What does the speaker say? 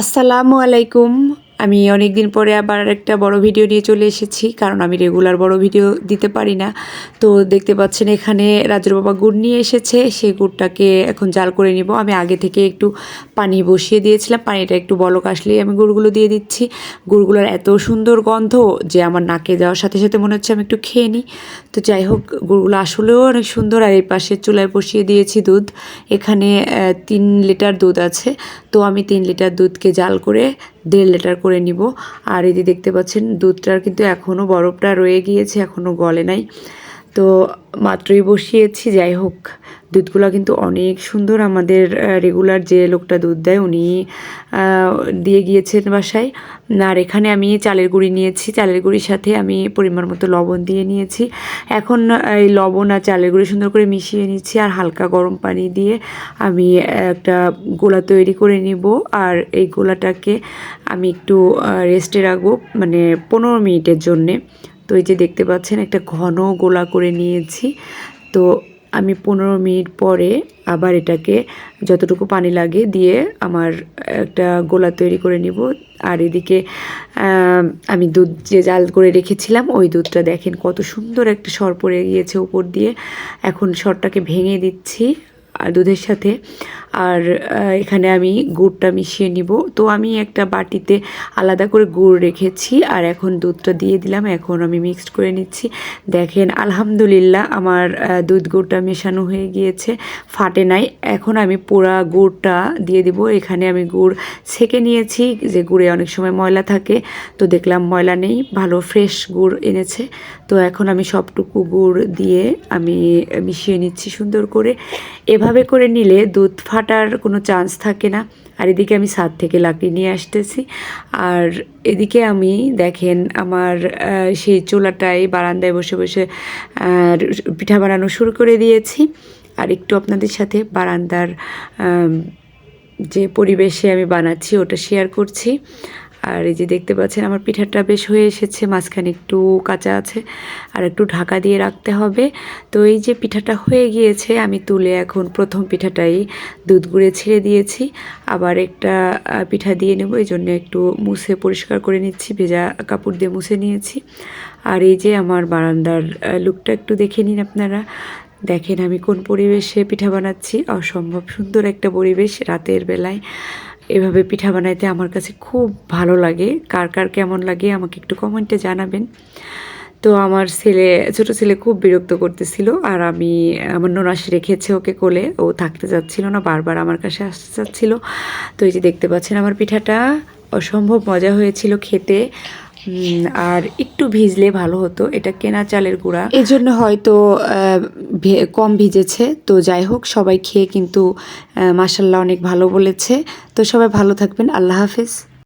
আসসালামু আলাইকুম। আমি অনেক দিন পরে আবার একটা বড় ভিডিও নিয়ে চলে এসেছি, কারণ আমি রেগুলার বড় ভিডিও দিতে পারি না। তো দেখতে পাচ্ছেন এখানে রাজুর বাবা গুড় নিয়ে এসেছে, সেই গুড়টাকে এখন জাল করে নিব। আমি আগে থেকে একটু পানি বসিয়ে দিয়েছিলাম, পানিটা একটু বলক আসলেই আমি গুড়গুলো দিয়ে দিচ্ছি। গুড়গুলোর এত সুন্দর গন্ধ যে আমার নাকে যাওয়ার সাথে সাথে মনে হচ্ছে আমি একটু খেয়ে নিই। তো যাই হোক, গুড়গুলো আসলেও অনেক সুন্দর, আর এই পাশে চুলায় বসিয়ে দিয়েছি দুধ। এখানে তিন লিটার দুধ আছে। তো আমি তিন লিটার দুধকে জাল করে দেড় লিটার করে নিব। আর এই যে দেখতে পাচ্ছেন, দুধটার কিন্তু এখনও বরফটা রয়ে গিয়েছে এখনও গলে নাই। তো মাত্রই বসিয়েছি, যাই হোক। দুধগুলো কিন্তু অনেক সুন্দর আমাদের রেগুলার যে লোকটা দুধ দেয় উনি দিয়ে গিয়েছেন বাসায়। আর এখানে আমি চালের গুঁড়ি নিয়েছি। চালের গুঁড়ির সাথে আমি পরিমাণ মতো লবণ দিয়ে নিয়েছি। এখন এই লবণ আর চালের গুঁড়ি সুন্দর করে মিশিয়ে নিচ্ছি আর হালকা গরম পানি দিয়ে আমি একটা গোলা তৈরি করে নিব। আর এই গোলাটাকে আমি একটু রেস্টে রাখব মানে পনেরো মিনিটের জন্যে। তো এই যে দেখতে পাচ্ছেন, একটা ঘন গোলা করে নিয়েছি। তো আমি পনেরো মিনিট পরে আবার এটাকে যতটুকু পানি লাগে দিয়ে আমার একটা গোলা তৈরি করে নিব। আর এদিকে আমি দুধ যে জাল করে রেখেছিলাম, ওই দুধটা দেখেন কত সুন্দর একটা সর পড়ে গিয়েছে উপর দিয়ে। এখন সরটাকে ভেঙে দিচ্ছি, আর দুধের সাথে আর এখানে আমি গুড়টা মিশিয়ে নিব। তো আমি একটা বাটিতে আলাদা করে গুড় রেখেছি আর এখন দুধটা দিয়ে দিলাম। এখন আমি মিক্সড করে নিচ্ছি। দেখেন, আলহামদুলিল্লাহ আমার দুধ গুড়টা মেশানো হয়ে গিয়েছে। ফাটে নাই। এখন আমি পোড়া গুড়টা দিয়ে দিব। এখানে আমি গুড় ছেঁকে নিয়েছি, যে গুড়ে অনেক সময় ময়লা থাকে। তো দেখলাম ময়লা নেই, ভালো ফ্রেশ গুড় এনেছে। তো এখন আমি সবটুকু গুড় দিয়ে আমি মিশিয়ে নিচ্ছি সুন্দর করে। এভাবে করে নিলে দুধ ফাটার কোনো চান্স থাকে না। আর এদিকে আমি সাত থেকে লাকড়ি নিয়ে আসতেছি। আর এদিকে আমি দেখেন আমার সেই চুলাটায় বারান্দায় বসে বসে পিঠা বানানো শুরু করে দিয়েছি। আর একটু আপনাদের সাথে বারান্দার যে পরিবেশে আমি বানাচ্ছি, ওটা শেয়ার করছি। আর এই যে দেখতে পাচ্ছেন, আমার পিঠাটা বেশ হয়ে এসেছে, মাঝখানে একটু কাঁচা আছে, আর একটু ঢাকা দিয়ে রাখতে হবে। তো এই যে পিঠাটা হয়ে গিয়েছে, আমি তুলে এখন প্রথম পিঠাটাই দুধ গুঁড়ে ছেড়ে দিয়েছি। আবার একটা পিঠা দিয়ে নেব, এই জন্য একটু মুছে পরিষ্কার করে নিচ্ছি, ভেজা কাপড় দিয়ে মুছে নিয়েছি। আর এই যে আমার বারান্দার লুকটা একটু দেখে নিন আপনারা। দেখেন আমি কোন পরিবেশে পিঠা বানাচ্ছি, অসম্ভব সুন্দর একটা পরিবেশ রাতের বেলায়। এভাবে পিঠা বানাইতে আমার কাছে খুব ভালো লাগে। কার কার কেমন লাগে আমাকে একটু কমেন্টে জানাবেন। তো আমার ছেলে, ছোট ছেলে খুব বিরক্ত করতেছিল আর আমি, আমার নোনাশি রেখেছে ওকে কোলে। ও থাকতে যাচ্ছিল না, বারবার আমার কাছে আসতে চাচ্ছিল। তো এই যে দেখতে পাচ্ছেন আমার পিঠাটা, অসম্ভব মজা হয়েছিল খেতে। আর একটু ভিজলে ভালো হতো। এটা কেনা চালের গুঁড়া। এই জন্য হয়তো কম ভিজেছে। তো যাই হোক, সবাই খেয়ে কিন্তু মাসাল্লাহ অনেক ভালো বলেছে। তো সবাই ভালো থাকবেন। আল্লাহ হাফেজ।